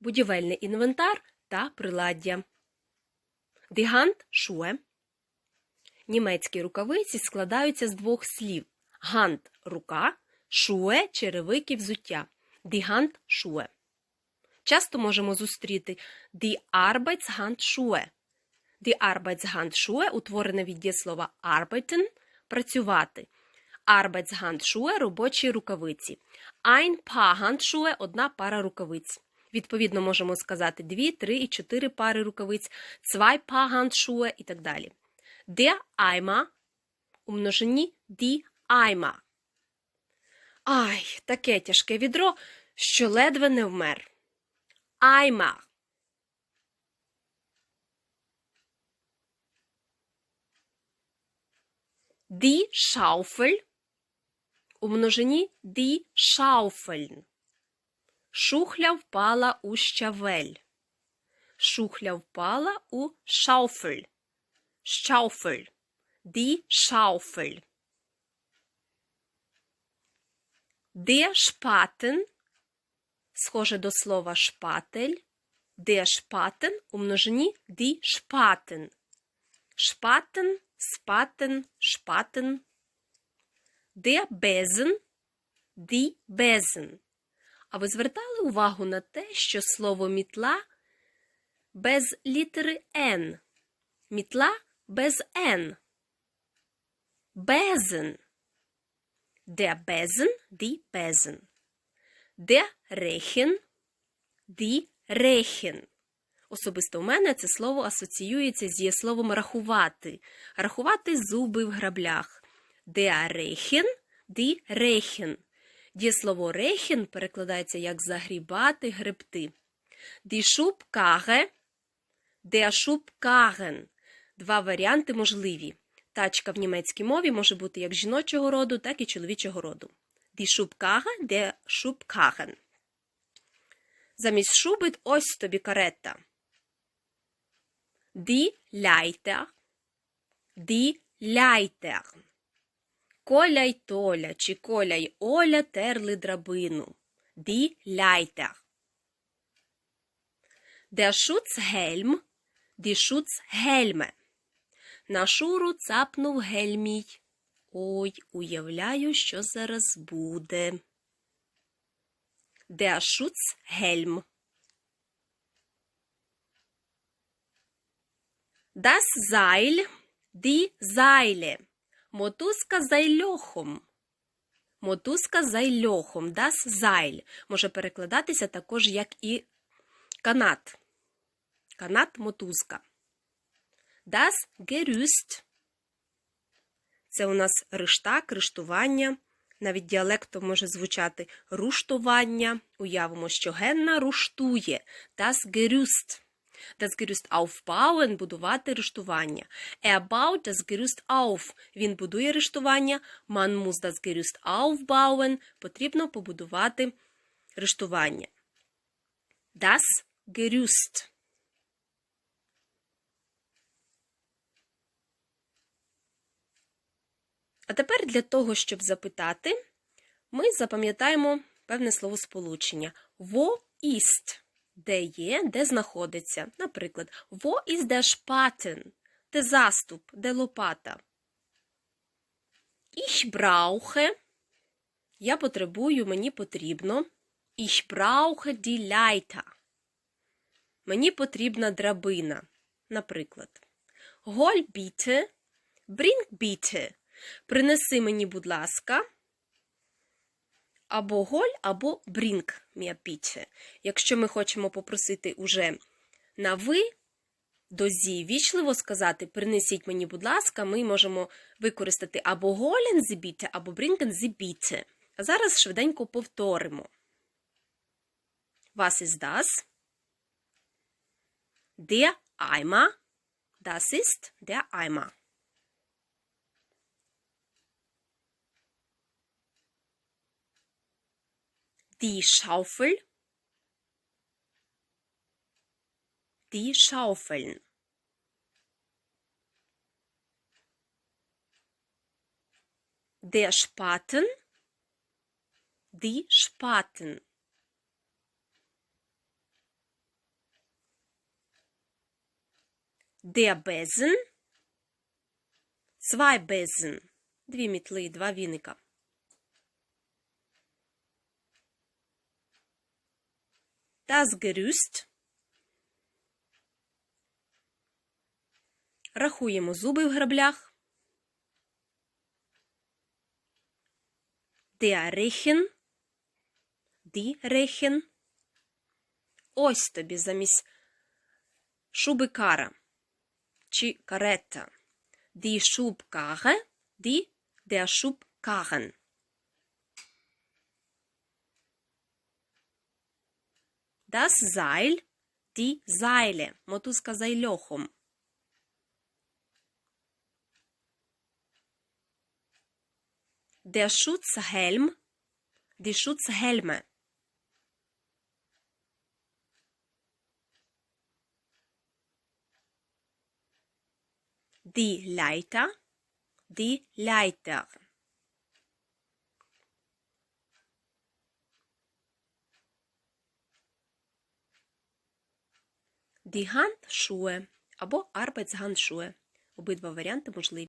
будівельний інвентар та приладдя. Hand – Schuhe. Німецькі рукавиці складаються з двох слів. Hand – рука, Schuhe – черевики взуття. Hand – Schuhe. Часто можемо зустріти Die Arbeitshandschuhe. Die Arbeitshandschuhe утворене від дієслова arbeiten – працювати. Arbeitshandschuhe – робочі рукавиці. Ein Paar Handschuhe – одна пара рукавиць. Відповідно, можемо сказати дві, три і чотири пари рукавиць, zwei Paar і так далі. Der Eimer у множині die Eimer. Ай, таке тяжке відро, що ледве не вмер. Eimer. Die Schaufel у множині die Schaufeln. Шухля впала у щавель. Шухля впала у Schaufel. Schaufel. Die Schaufel. Der Spaten, схоже до слова шпатель. Der Spaten у множині die Spaten. Шпатен, спатен, шпатен. Der Besen, die Besen. А ви звертали увагу на те, що слово мітла без літери Н? Мітла без Н. Безен. Der Besen, die Besen. Der Rechen, die Rechen. Особисто у мене це слово асоціюється з словом рахувати. Рахувати зуби в граблях. Der Rechen, die Rechen. Дієслово рехен перекладається як загрібати, гребти. Die Schubkarre, der Schubkarren. Два варіанти можливі. Тачка в німецькій мові може бути як жіночого роду, так і чоловічого роду. Die Schubkarre, der Schubkarren. Замість шуби ось тобі карета. Die Leiter, die Leiter. Коля й Толя чи Коля й Оля терли драбину. Die Leiter. Der Schutzhelm, die Schutzhelme. На шуру цапнув гельмій. Ой, уявляю, що зараз буде. Der Schutzhelm. Das Seil, die Seile. Мотузка з айльохом. Мотузка з айльохом. Das Seil. Може перекладатися також як і канат. Канат мотузка. Das Gerüst. Це у нас риштак, риштування. Навіть діалектом може звучати руштування. Уявимо, що Генна руштує. Das Gerüst. Das Gerüst aufbauen – будувати рештування. Er baut das Gerüst auf. Він будує рештування. Man muss das Gerüst aufbauen. Потрібно побудувати рештування. Das Gerüst. А тепер для того, щоб запитати, ми запам'ятаємо певне словосполучення. Wo ist? Де є, де знаходиться. Наприклад, Wo ist der Spaten? Де заступ, де лопата. Ich brauche. Я потребую, мені потрібно. Ich brauche die Leiter. Мені потрібна драбина. Наприклад. Hol bitte. Bring bitte. Принеси мені, будь ласка, або голь, або брінк міапіче. Якщо ми хочемо попросити уже на ви, до зі вічливо сказати принесіть мені, будь ласка, ми можемо використати або голен зібіте, або брінкен зібіте. А зараз швиденько повторимо. Was ist das? Der Eimer. Das ist der Eimer. Die Schaufel. Die Schaufeln. Der Spaten. Die Spaten. Der Besen. Zwei Besen. Дві мітли, два віника. Das Gerüst. Рахуємо зуби в граблях. Der Rechen. Die Rechen. Ось тобі замість шуби кара чи карета. Die Schubkarre, die der Schubkarren. Das Seil, die Seile. Мотузка з айльохом. Der Schutzhelm, die Schutzhelme. Die Leiter, die Leiter. Handschuhe або Arbeitshandschuhe. Обидва варіанти можливі.